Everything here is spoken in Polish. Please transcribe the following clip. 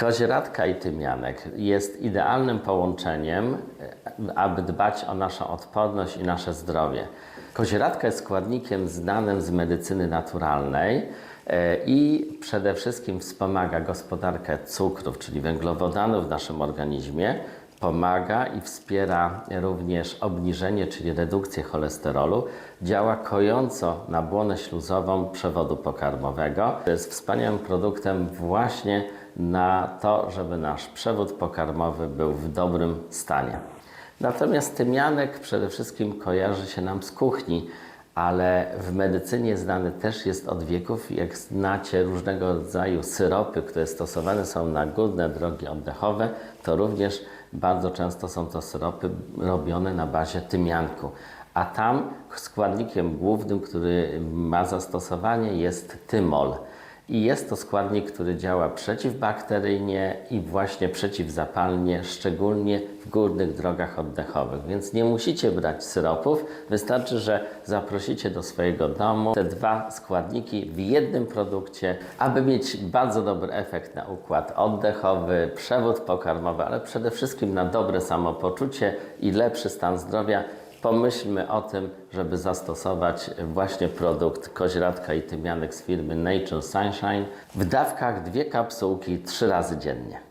Kozieradka i tymianek jest idealnym połączeniem, aby dbać o naszą odporność i nasze zdrowie. Kozieradka jest składnikiem znanym z medycyny naturalnej e, i przede wszystkim wspomaga gospodarkę cukrów, czyli węglowodanów w naszym organizmie. Pomaga i wspiera również obniżenie, czyli redukcję cholesterolu. Działa kojąco na błonę śluzową przewodu pokarmowego. Jest wspaniałym produktem właśnie na to, żeby nasz przewód pokarmowy był w dobrym stanie. Natomiast tymianek przede wszystkim kojarzy się nam z kuchni, ale w medycynie znany też jest od wieków. Jak znacie różnego rodzaju syropy, które stosowane są na górne drogi oddechowe, to również bardzo często są to syropy robione na bazie tymianku. A tam składnikiem głównym, który ma zastosowanie jest tymol. I jest to składnik, który działa przeciwbakteryjnie i właśnie przeciwzapalnie, szczególnie w górnych drogach oddechowych. Więc nie musicie brać syropów, wystarczy, że zaprosicie do swojego domu te dwa składniki w jednym produkcie, aby mieć bardzo dobry efekt na układ oddechowy, przewód pokarmowy, ale przede wszystkim na dobre samopoczucie i lepszy stan zdrowia pomyślmy o tym, żeby zastosować właśnie produkt koźratka i tymianek z firmy Nature Sunshine w dawkach dwie kapsułki trzy razy dziennie.